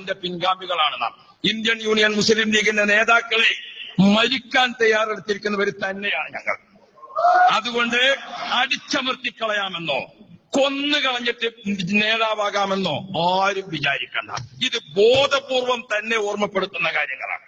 അതിന്റെ പിൻഗാമികളാണ് നാം. Indian union മുസ്ലിം ലീഗിന്റെ നേതാക്കളെ മരിക്കാൻ തയ്യാറെടുത്തിരിക്കുന്നവർ തന്നെയാണ് ഞങ്ങൾ. അതുകൊണ്ട് അടിച്ചമർത്തിക്കളയാമെന്നോ കൊന്നു കളഞ്ഞിട്ട് നേതാവാകാമെന്നോ ആരും വിചാരിക്കണ്ട. ഇത് ബോധപൂർവം തന്നെ ഓർമ്മപ്പെടുത്തുന്ന കാര്യങ്ങളാണ്.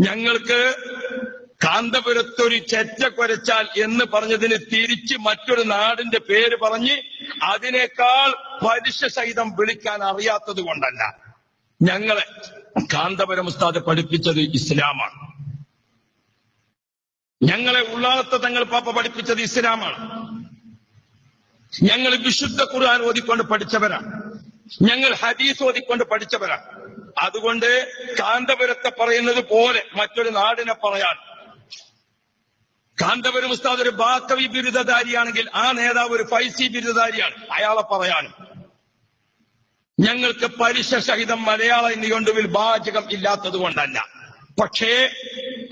ഞങ്ങൾക്ക് കാന്തപുരത്തൊരു ചെറ്റ കുരച്ചാൽ എന്ന് പറഞ്ഞതിന് തിരിച്ച് മറ്റൊരു നാടിന്റെ പേര് പറഞ്ഞ് അതിനേക്കാൾ പരിശ സഹിതം വിളിക്കാൻ അറിയാത്തത് കൊണ്ടല്ല. ഞങ്ങളെ കാന്തപുരം ഉസ്താദ് പഠിപ്പിച്ചത് ഇസ്ലാമാണ്. ഞങ്ങളെ ഉള്ളാത്ത തങ്ങൾ പാപ്പ പഠിപ്പിച്ചത് ഇസ്ലാമാണ്. ഞങ്ങൾ വിശുദ്ധ ഖുർആൻ ഓതിക്കൊണ്ട് പഠിച്ചവരാണ്. ഞങ്ങൾ ഹദീസ് ഓതിക്കൊണ്ട് പഠിച്ചവരാണ്. അതുകൊണ്ട് കാന്തപുരത്തെ പറയുന്നത് പോലെ മറ്റൊരു നാടിനെ പറയാൻ. കാന്തപുരം ഉസ്താദ് ഒരു ബാക്കവി ബിരുദധാരിയാണെങ്കിൽ ആ നേതാവ് ഒരു ഫൈസി ബിരുദധാരിയാണ്. അയാളെ പറയാനും. ഞങ്ങൾക്ക് പലിശ സഹിതം മലയാള നിഘണ്ടുവിൽ വാചകം ഇല്ലാത്തത് കൊണ്ടല്ല. പക്ഷേ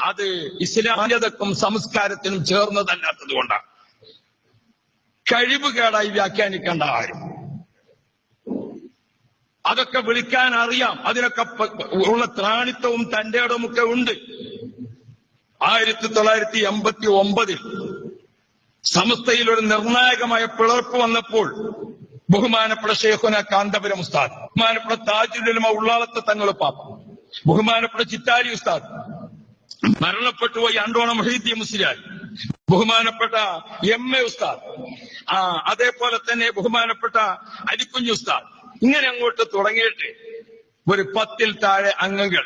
അത് ഇസ്ലാമിയതക്കും സംസ്കാരത്തിനും ചേർന്നതല്ലാത്തത് കൊണ്ടാണ് കഴിവുകേടായി വ്യാഖ്യാനിക്കേണ്ട ആരും അതൊക്കെ വിളിക്കാൻ അറിയാം. അതിനൊക്കെ ഉള്ള ത്രാണിത്വവും തന്റെ ഇടമൊക്കെ ഉണ്ട്. ആയിരത്തി തൊള്ളായിരത്തി എൺപത്തി ഒമ്പതിൽ സമസ്തയിൽ ഒരു നിർണായകമായ പിളർപ്പ് വന്നപ്പോൾ ബഹുമാനപ്പെട്ട ഷേഖുന കാന്തപുരം ഉസ്താദ് ബഹുമാനപ്പെട്ട താജുലമ ഉള്ളാളത്തെ പാപ്പ ബഹുമാനപ്പെട്ട ചിത്താരി ഉസ്താദ് മരണപ്പെട്ടു പോയി അണ്ടോണം മൊഹീദ്ദി മുസ്ലിയാൽ ബഹുമാനപ്പെട്ട എം എ ഉസ്താദ് ആ അതേപോലെ തന്നെ ബഹുമാനപ്പെട്ട അരിക്കുഞ്ഞു ഉസ്താദ്. ഇങ്ങനെ അങ്ങോട്ട് തുടങ്ങിയിട്ട് ഒരു പത്തിൽ താഴെ അംഗങ്ങൾ.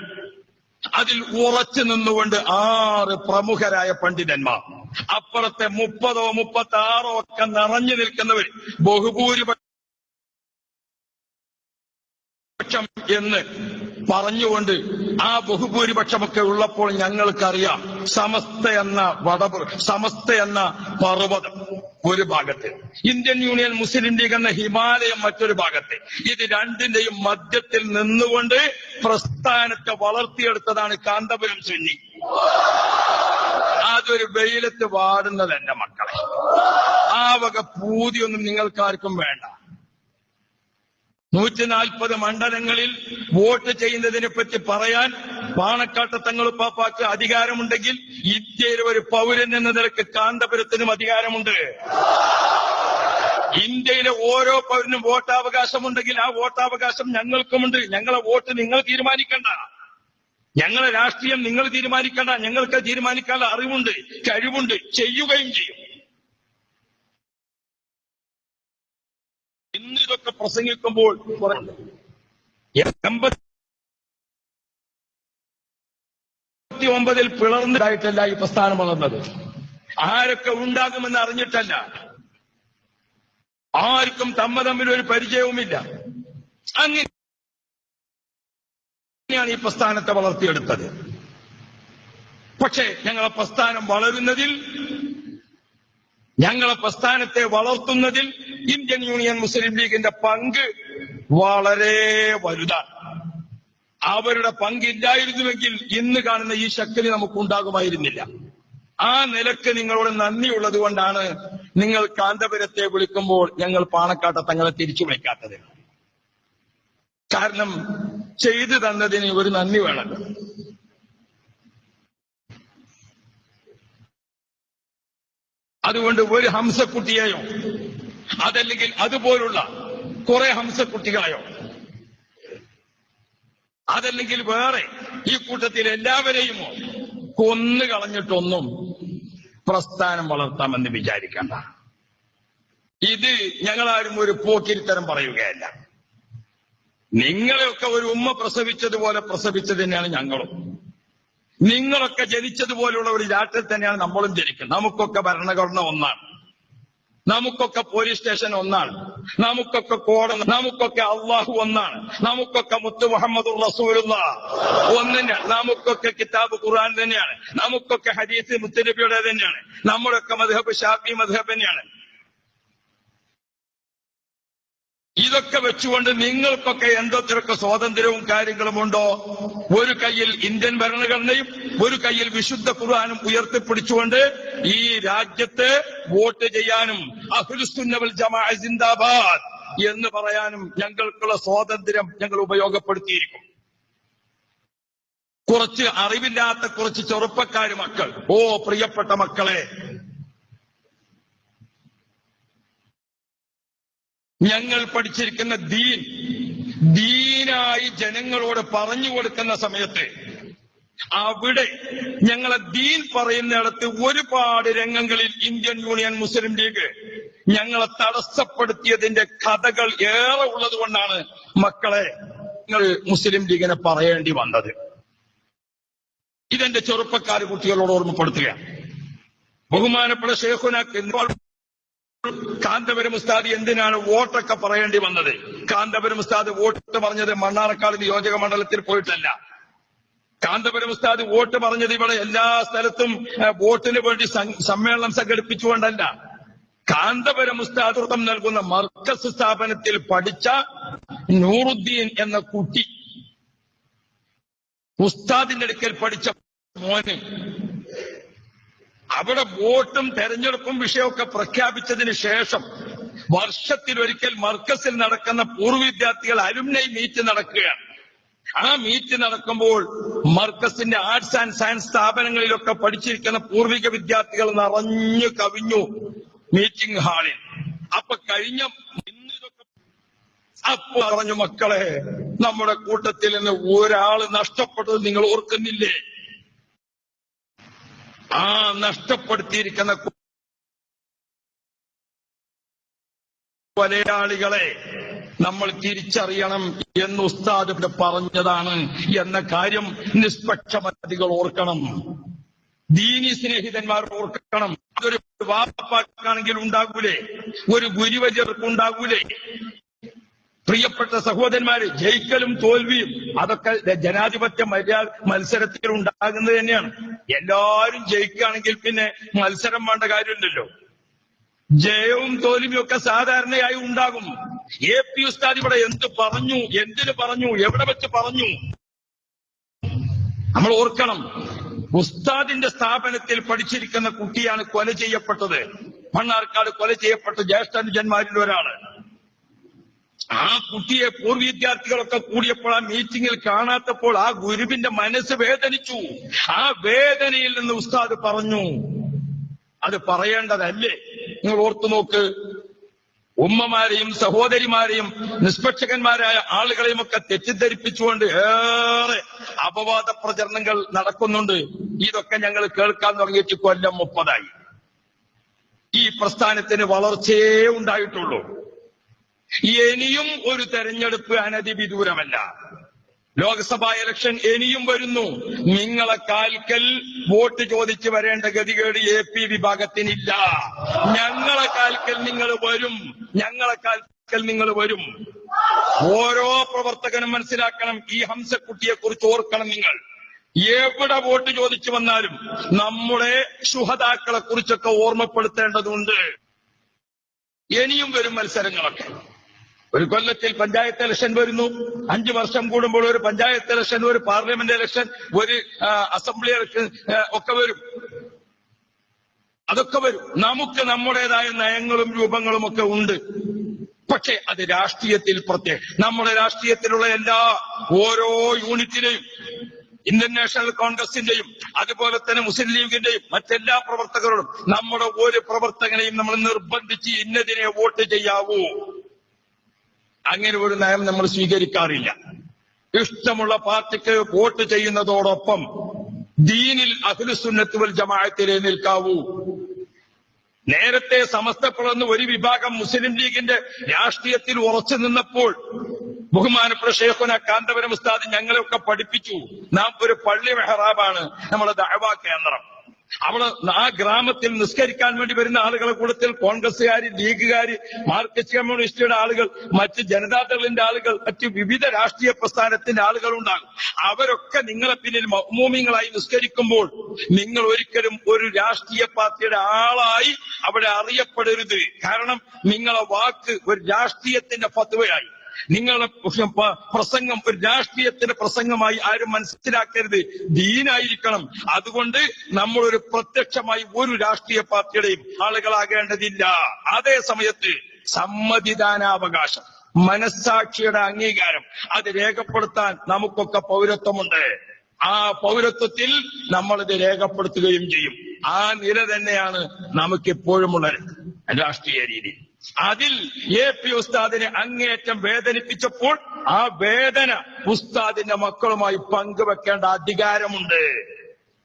അതിൽ ഉറച്ചു നിന്നുകൊണ്ട് ആറ് പ്രമുഖരായ പണ്ഡിതന്മാർ. അപ്പുറത്തെ മുപ്പതോ മുപ്പത്തി ആറോ ഒക്കെ നിറഞ്ഞു നിൽക്കുന്നവർ ബഹുഭൂരിപക്ഷം എന്ന് പറഞ്ഞുകൊണ്ട് ആ ബഹുഭൂരിപക്ഷമൊക്കെ ഉള്ളപ്പോൾ ഞങ്ങൾക്കറിയാം സമസ്ത എന്ന വട സമസ്ത എന്ന പർവതം ഒരു ഭാഗത്ത്. ഇന്ത്യൻ യൂണിയൻ മുസ്ലിം ലീഗ് എന്ന ഹിമാലയം മറ്റൊരു ഭാഗത്ത്. ഇത് രണ്ടിന്റെയും മധ്യത്തിൽ നിന്നുകൊണ്ട് പ്രസ്ഥാനത്തെ വളർത്തിയെടുത്തതാണ് കാന്തപുരം സുന്നി. അതൊരു വെയിലത്ത് വാടുന്നത് എന്റെ മക്കളെ. ആ വക പൂതിയൊന്നും നിങ്ങൾക്കാർക്കും വേണ്ട. നൂറ്റി നാൽപ്പത് മണ്ഡലങ്ങളിൽ വോട്ട് ചെയ്യുന്നതിനെ പറ്റി പറയാൻ പാണക്കാട്ട് തങ്ങൾ പാപ്പാക്ക് അധികാരമുണ്ടെങ്കിൽ ഇന്ത്യയിലെ ഒരു പൗരൻ എന്ന നിലയ്ക്ക് കാന്തപുരത്തിനും അധികാരമുണ്ട്. ഇന്ത്യയിലെ ഓരോ പൗരനും വോട്ടാവകാശമുണ്ടെങ്കിൽ ആ വോട്ടാവകാശം ഞങ്ങൾക്കുമുണ്ട്. ഞങ്ങളെ വോട്ട് നിങ്ങൾ തീരുമാനിക്കണ്ട. ഞങ്ങളെ രാഷ്ട്രീയം നിങ്ങൾ തീരുമാനിക്കണ്ട. ഞങ്ങൾക്ക് തീരുമാനിക്കാനുള്ള അറിവുണ്ട് കഴിവുണ്ട് ചെയ്യുകയും ചെയ്യും. ഇതൊക്കെ പ്രസംഗിക്കുമ്പോൾ ഒമ്പതിൽ പിളർന്നതായിട്ടല്ല ഈ പ്രസ്ഥാനം വളർന്നത്. ആരൊക്കെ ഉണ്ടാകുമെന്ന് അറിഞ്ഞിട്ടല്ല. ആർക്കും തമ്മ തമ്മിൽ ഒരു പരിചയവുമില്ല. അങ്ങനെയാണ് ഈ പ്രസ്ഥാനത്തെ വളർത്തിയെടുത്തത്. പക്ഷേ ഞങ്ങളെ പ്രസ്ഥാനം വളരുന്നതിൽ ഞങ്ങളെ പ്രസ്ഥാനത്തെ വളർത്തുന്നതിൽ ഇന്ത്യൻ യൂണിയൻ മുസ്ലിം ലീഗിന്റെ പങ്ക് വളരെ വലുതാണ്. അവരുടെ പങ്കില്ലായിരുന്നുവെങ്കിൽ ഇന്ന് കാണുന്ന ഈ ശക്തി നമുക്ക് ഉണ്ടാകുമായിരുന്നില്ല ആ നിലയ്ക്ക് നിങ്ങളോട് നന്ദിയുള്ളത് കൊണ്ടാണ് നിങ്ങൾ കാന്തപുരത്തെ വിളിക്കുമ്പോൾ ഞങ്ങൾ പാണക്കാട്ട തങ്ങളെ തിരിച്ചു വിളിക്കാത്തത്. കാരണം ചെയ്തു തന്നതിന് ഒരു നന്ദി വേണമല്ലോ അതുകൊണ്ട് ഒരു ഹംസക്കുട്ടിയെയോ അതല്ലെങ്കിൽ അതുപോലുള്ള കുറെ ഹംസക്കുട്ടികളെയോ? അതല്ലെങ്കിൽ വേറെ ഈ കൂട്ടത്തിൽ എല്ലാവരെയുമോ? കൊന്നു കളഞ്ഞിട്ടൊന്നും പ്രസ്ഥാനം വളർത്താമെന്ന് വിചാരിക്കണ്ട. ഇത് ഞങ്ങളാരും ഒരു പോക്കിരിത്തരം പറയുകയല്ല. നിങ്ങളെയൊക്കെ ഒരു ഉമ്മ പ്രസവിച്ചതുപോലെ പ്രസവിച്ചത് തന്നെയാണ് ഞങ്ങളും. നിങ്ങളൊക്കെ ജനിച്ചതുപോലുള്ള ഒരു രാഷ്ട്രത്തിൽ തന്നെയാണ് നമ്മളും ജനിക്കുന്നത്. നമുക്കൊക്കെ ഭരണഘടന ഒന്നാണ്. നമുക്കൊക്കെ പോലീസ് സ്റ്റേഷൻ ഒന്നാണ്. നമുക്കൊക്കെ കോട നമുക്കൊക്കെ അള്ളാഹു ഒന്നാണ്. നമുക്കൊക്കെ മുത്തു മുഹമ്മദ് റസൂലുള്ള. നമുക്കൊക്കെ കിതാബ് ഖുർആൻ തന്നെയാണ്. നമുക്കൊക്കെ ഹദീസ് മുത്തനബിയുടെ തന്നെയാണ്. നമ്മുടെയൊക്കെ മധുഹബ് ഷാഫി മധുഹബ് തന്നെയാണ്. ഇതൊക്കെ വെച്ചുകൊണ്ട് നിങ്ങൾക്കൊക്കെ എന്തൊക്കെ സ്വാതന്ത്ര്യവും കാര്യങ്ങളും ഉണ്ടോ? ഒരു കയ്യിൽ ഇന്ത്യൻ ഭരണഘടനയും ഒരു കയ്യിൽ വിശുദ്ധ ഖുർആാനും ഉയർത്തിപ്പിടിച്ചുകൊണ്ട് ഈ രാജ്യത്ത് വോട്ട് ചെയ്യാനും അഹുലുസുന്നവൽ ജമാ എന്ന് പറയാനും ഞങ്ങൾക്കുള്ള സ്വാതന്ത്ര്യം ഞങ്ങൾ ഉപയോഗപ്പെടുത്തിയിരിക്കും. കുറച്ച് അറിവില്ലാത്ത കുറച്ച് ചെറുപ്പക്കാർ മക്കൾ. ഓ പ്രിയപ്പെട്ട മക്കളെ ഞങ്ങൾ പഠിച്ചിരിക്കുന്ന ദീൻ ദീനായി ജനങ്ങളോട് പറഞ്ഞു കൊടുക്കുന്ന സമയത്ത് അവിടെ ഞങ്ങളെ ദീൻ പറയുന്നിടത്ത് ഒരുപാട് രംഗങ്ങളിൽ ഇന്ത്യൻ യൂണിയൻ മുസ്ലിം ലീഗ് ഞങ്ങളെ തടസ്സപ്പെടുത്തിയതിന്റെ കഥകൾ ഏറെ ഉള്ളത് കൊണ്ടാണ് മക്കളെ നിങ്ങൾ മുസ്ലിം ലീഗിനെ പറയേണ്ടി വന്നത്. ഇതെന്റെ ചെറുപ്പക്കാർ കുട്ടികളോട് ഓർമ്മപ്പെടുത്തുകയാണ്. ബഹുമാനപ്പെട്ട ഷേഖുനാക്ക് കാന്തപുരം ഉസ്താദ് എന്തിനാണ് വോട്ടൊക്കെ പറയേണ്ടി വന്നത്? കാന്തപുരം ഉസ്താദ് വോട്ട് പറഞ്ഞത് മണ്ണാർക്കാട് നിയോജക മണ്ഡലത്തിൽ പോയിട്ടല്ല. കാന്തപുരം ഉസ്താദ് വോട്ട് പറഞ്ഞത് ഇവിടെ എല്ലാ സ്ഥലത്തും വോട്ടിന് വേണ്ടി സമ്മേളനം സംഘടിപ്പിച്ചുകൊണ്ടല്ല. കാന്തപുരം ഉസ്താദൃതം നൽകുന്ന മർക്കസ് സ്ഥാപനത്തിൽ പഠിച്ച നൂറുദ്ദീൻ എന്ന കുട്ടി ഉസ്താദിന്റെ അടുക്കൽ പഠിച്ച മോന് അവിടെ വോട്ടും തെരഞ്ഞെടുപ്പും വിഷയമൊക്കെ പ്രഖ്യാപിച്ചതിന് ശേഷം വർഷത്തിലൊരിക്കൽ മർക്കസിൽ നടക്കുന്ന പൂർവ വിദ്യാർത്ഥികൾ അലുമിനൈ മീറ്റ് നടക്കുകയാണ്. ആ മീറ്റ് നടക്കുമ്പോൾ മർക്കസിന്റെ ആർട്സ് ആൻഡ് സയൻസ് സ്ഥാപനങ്ങളിലൊക്കെ പഠിച്ചിരിക്കുന്ന പൂർവിക വിദ്യാർത്ഥികൾ നിറഞ്ഞു കവിഞ്ഞു മീറ്റിംഗ് ഹാളിൽ. അപ്പൊ കഴിഞ്ഞ അപ്പൊ പറഞ്ഞു മക്കളെ നമ്മുടെ കൂട്ടത്തിൽ നിന്ന് ഒരാൾ നഷ്ടപ്പെട്ടത് നിങ്ങൾ ഓർക്കുന്നില്ലേ? ആ നഷ്ടപ്പെടുത്തിയിരിക്കുന്ന കൊലയാളികളെ നമ്മൾ തിരിച്ചറിയണം എന്ന് ഉസ്താദ് പറഞ്ഞതാണ് എന്ന കാര്യം നിഷ്പക്ഷമതികൾ ഓർക്കണം. ദീനി സ്നേഹിതന്മാർ ഓർക്കണം. അതൊരു വാപ്പാക്കാണെങ്കിൽ ഉണ്ടാകൂലേ? ഒരു ഗുരുവര്യർക്ക് ഉണ്ടാകൂലേ? പ്രിയപ്പെട്ട സഹോദരന്മാര് ജയിക്കലും തോൽവിയും അതൊക്കെ ജനാധിപത്യ മര്യാദ മത്സരത്തിൽ ഉണ്ടാകുന്നത് തന്നെയാണ്. എല്ലാവരും ജയിക്കുകയാണെങ്കിൽ പിന്നെ മത്സരം വേണ്ട കാര്യമില്ലല്ലോ. ജയവും തോൽവിയും ഒക്കെ സാധാരണയായി ഉണ്ടാകും. എ പി ഉസ്താദ് ഇവിടെ എന്ത് പറഞ്ഞു എന്തിന് പറഞ്ഞു എവിടെ വെച്ച് പറഞ്ഞു? നമ്മൾ ഓർക്കണം ഉസ്താദിന്റെ സ്ഥാപനത്തിൽ പഠിച്ചിരിക്കുന്ന കുട്ടിയാണ് കൊല ചെയ്യപ്പെട്ടത്. മണ്ണാർക്കാട് കൊല ചെയ്യപ്പെട്ട ജ്യേഷ്ഠനുജന്മാരിൽ ഒരാൾ ആ കുട്ടിയെ പൂർവ വിദ്യാർത്ഥികളൊക്കെ കൂടിയപ്പോൾ ആ മീറ്റിംഗിൽ കാണാത്തപ്പോൾ ആ ഗുരുവിന്റെ മനസ്സ് വേദനിച്ചു. ആ വേദനയിൽ നിന്ന് ഉസ്താദ് പറഞ്ഞു അത് പറയേണ്ടതല്ലേ? നിങ്ങൾ ഓർത്തു നോക്ക്. ഉമ്മമാരെയും സഹോദരിമാരെയും നിഷ്പക്ഷകന്മാരായ ആളുകളെയും ഒക്കെ തെറ്റിദ്ധരിപ്പിച്ചുകൊണ്ട് ഏറെ അപവാദ പ്രചരണങ്ങൾ നടക്കുന്നുണ്ട്. ഇതൊക്കെ ഞങ്ങൾ കേൾക്കാൻ തുടങ്ങിയിട്ട് കൊല്ലം മുപ്പതായി. ഈ പ്രസ്ഥാനത്തിന് വളർച്ചയേ ഉണ്ടായിട്ടുള്ളൂ. ഇനിയും ഒരു തെരഞ്ഞെടുപ്പ് അനധിവിദൂരമല്ല ലോക്സഭാ ഇലക്ഷൻ ഇനിയും വരുന്നു. നിങ്ങളെ കാൽക്കൽ വോട്ട് ചോദിച്ചു വരേണ്ട ഗതികേട് എ പി വിഭാഗത്തിനില്ല. ഞങ്ങളെ കാൽക്കൽ നിങ്ങൾ വരും. ഞങ്ങളെ കാൽക്കൽ നിങ്ങൾ വരും. ഓരോ പ്രവർത്തകനും മനസ്സിലാക്കണം ഈ ഹംസക്കുട്ടിയെ കുറിച്ച് ഓർക്കണം നിങ്ങൾ. എവിടെ വോട്ട് ചോദിച്ചു വന്നാലും നമ്മുടെ ശുഹതാക്കളെ കുറിച്ചൊക്കെ ഓർമ്മപ്പെടുത്തേണ്ടതുണ്ട്. ഇനിയും വരും മത്സരങ്ങളൊക്കെ. ഒരു കൊല്ലത്തിൽ പഞ്ചായത്ത് ഇലക്ഷൻ വരുന്നു. അഞ്ചു വർഷം കൂടുമ്പോൾ ഒരു പഞ്ചായത്ത് ഇലക്ഷൻ ഒരു പാർലമെന്റ് ഇലക്ഷൻ ഒരു അസംബ്ലി ഇലക്ഷൻ ഒക്കെ വരും. അതൊക്കെ വരും. നമുക്ക് നമ്മുടേതായ നയങ്ങളും രൂപങ്ങളും ഒക്കെ ഉണ്ട്. പക്ഷെ അത് രാഷ്ട്രീയത്തിൽ പ്രത്യേകം നമ്മുടെ രാഷ്ട്രീയത്തിലുള്ള എല്ലാ ഓരോ യൂണിറ്റിനെയും ഇന്ത്യൻ നാഷണൽ കോൺഗ്രസിന്റെയും അതുപോലെ തന്നെ മുസ്ലിം ലീഗിന്റെയും മറ്റെല്ലാ പ്രവർത്തകരോടും നമ്മുടെ ഒരു പ്രവർത്തകനെയും നമ്മൾ നിർബന്ധിച്ച് ഇന്നതിനെ വോട്ട് ചെയ്യാവൂ. അങ്ങനെ ഒരു നയം നമ്മൾ സ്വീകരിക്കാറില്ല. ഇഷ്ടമുള്ള പാർട്ടിക്ക് വോട്ട് ചെയ്യുന്നതോടൊപ്പം ദീനിൽ അഖിലുസുന്നത്ത് വൽ ജമാഅത്തിലെ നിൽക്കാവൂ. നേരത്തെ സമസ്ത പിളർന്ന് ഒരു വിഭാഗം മുസ്ലിം ലീഗിന്റെ രാഷ്ട്രീയത്തിൽ ഉറച്ചു നിന്നപ്പോൾ ബഹുമാനപ്പെട്ട ഷേഖുന കാന്തപുരം ഉസ്താദ് ഞങ്ങളെയൊക്കെ പഠിപ്പിച്ചു. നാം ഒരു പള്ളി മെഹറാബാണ്. നമ്മുടെ ദഅവ കേന്ദ്രം. അവിടെ ആ ഗ്രാമത്തിൽ നിസ്കരിക്കാൻ വേണ്ടി വരുന്ന ആളുകളെ കൂട്ടത്തിൽ കോൺഗ്രസ്സുകാര് ലീഗുകാർ മാർക്സിസ്റ്റ് കമ്മ്യൂണിസ്റ്റുകളുടെ ആളുകൾ മറ്റ് ജനതാദളിന്റെ ആളുകൾ മറ്റ് വിവിധ രാഷ്ട്രീയ പ്രസ്ഥാനത്തിന്റെ ആളുകൾ ഉണ്ടാകും അവരൊക്കെ നിങ്ങളെ പിന്നിൽ മൗമൂമിങ്ങളായി നിസ്കരിക്കുമ്പോൾ നിങ്ങൾ ഒരിക്കലും ഒരു രാഷ്ട്രീയ പാർട്ടിയുടെ ആളായി അവിടെ അറിയപ്പെടരുത്. കാരണം നിങ്ങളെ വാക്ക് ഒരു രാഷ്ട്രീയത്തിന്റെ ഫത്വയായി. നിങ്ങളുടെ പ്രസംഗം ഒരു രാഷ്ട്രീയത്തിന്റെ പ്രസംഗമായി ആരും മനസ്സിലാക്കരുത്. ദീനായിരിക്കണം. അതുകൊണ്ട് നമ്മൾ ഒരു പ്രത്യക്ഷമായി ഒരു രാഷ്ട്രീയ പാർട്ടിയുടെയും ആളുകളാകേണ്ടതില്ല. അതേ സമയത്ത് സമ്മതിദാനാവകാശം മനസ്സാക്ഷിയുടെ അംഗീകാരം അത് രേഖപ്പെടുത്താൻ നമുക്കൊക്കെ പൗരത്വമുണ്ട്. ആ പൗരത്വത്തിൽ നമ്മളിത് രേഖപ്പെടുത്തുകയും ചെയ്യും. ആ നില തന്നെയാണ് നമുക്ക് ഇപ്പോഴുമുള്ളത് രാഷ്ട്രീയ രീതി. അതിൽ എ പി ഉസ്താദിനെ അങ്ങേറ്റം വേദനിപ്പിച്ചപ്പോൾ ആ വേദന ഉസ്താദിന്റെ മക്കളുമായി പങ്കുവെക്കേണ്ട അധികാരമുണ്ട്.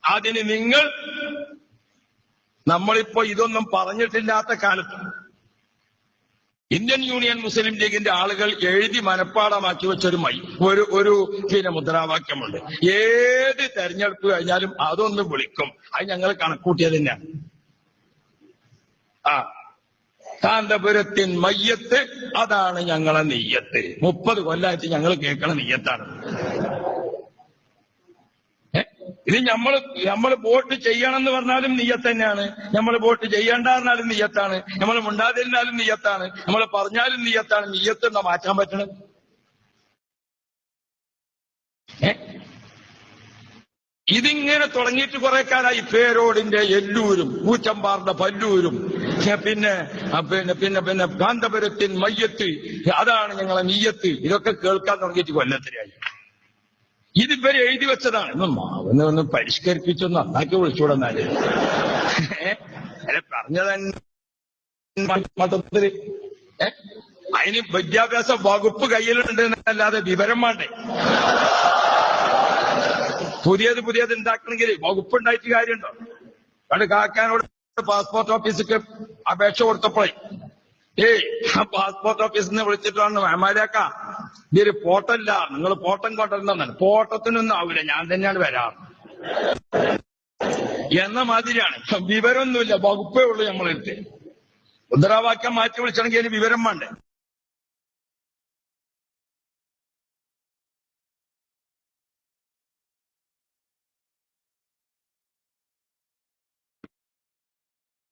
അതിന് നിങ്ങൾ നമ്മളിപ്പോ ഇതൊന്നും പറഞ്ഞിട്ടില്ലാത്ത കാലത്ത് ഇന്ത്യൻ യൂണിയൻ മുസ്ലിം ലീഗിന്റെ ആളുകൾ എഴുതി മനഃപ്പാടമാക്കി വെച്ചൊരു മൈ ഒരു ഒരു പിന്നെ മുദ്രാവാക്യമുണ്ട്. ഏത് തെരഞ്ഞെടുപ്പ് കഴിഞ്ഞാലും അതൊന്ന് വിളിക്കും. അത് ഞങ്ങൾ കണക്കൂട്ടിയത് ആ കാന്തപുരത്തിൻ മയ്യത്ത് അതാണ് ഞങ്ങളെ നെയ്യത്ത്. മുപ്പത് കൊല്ലായിട്ട് ഞങ്ങൾ കേൾക്കണ നെയ്യത്താണ്. ഇത് നമ്മൾ നമ്മൾ വോട്ട് ചെയ്യണം എന്ന് പറഞ്ഞാലും നീയത്ത് തന്നെയാണ്. നമ്മൾ വോട്ട് ചെയ്യണ്ട എന്നാലും നീയത്താണ് നമ്മൾ മുണ്ടാതിരുന്നാലും നീയത്താണ് നമ്മൾ പറഞ്ഞാലും നീയത്താണ് നീയത്ത് എന്നാ മാറ്റാൻ പറ്റണം ഏ? ഇതിങ്ങനെ തുടങ്ങിയിട്ട് കുറെ കാലമായി പേരോടിന്റെ എല്ലൂരും പൂച്ചമ്പാറിന്റെ പല്ലൂരും പിന്നെ പിന്നെ പിന്നെ പിന്നെ കാന്തപുരത്തിൻ മയ്യത്ത് അതാണ് ഞങ്ങളെ നീയത്ത് ഇതൊക്കെ കേൾക്കാൻ തുടങ്ങിയിട്ട് കൊല്ലത്തിലായി. ഇതിവരെ എഴുതി വെച്ചതാണ്. ഒന്ന് മാവനെ ഒന്ന് പരിഷ്കരിപ്പിച്ചൊന്ന് അന്നാക്കി വിളിച്ചുകൂടെന്നാൽ അല്ല പറഞ്ഞതന്നെ മതത്തിൽ? അതിന് വിദ്യാഭ്യാസ വകുപ്പ് കയ്യിലുണ്ട് എന്നല്ലാതെ വിവരം വേണ്ടേ? പുതിയത് പുതിയത് ഉണ്ടാക്കണമെങ്കിൽ വകുപ്പ് ഉണ്ടായിട്ട് കാര്യമുണ്ടോ? അവിടെ കാക്കാനോട് പാസ്പോർട്ട് ഓഫീസിക്ക് അപേക്ഷ കൊടുത്തപ്പോഴേ ഏയ് പാസ്പോർട്ട് ഓഫീസിൽ നിന്ന് വിളിച്ചിട്ടാണ് മേമാരാക്ക ഇതൊരു പോട്ടല്ല. നിങ്ങൾ പോട്ടം കൊണ്ടുവരുന്നതാണ് പോട്ടത്തിനൊന്നും ആവില്ല ഞാൻ തന്നെയാണ് വരാ എന്ന മാതിരിയാണ്. വിവരമൊന്നുമില്ല. വകുപ്പേ ഉള്ളൂ നമ്മളെടുത്ത് മുദ്രാവാക്യം മാറ്റി വിളിച്ചണമെങ്കിൽ അതിന് വിവരം വേണ്ടേ?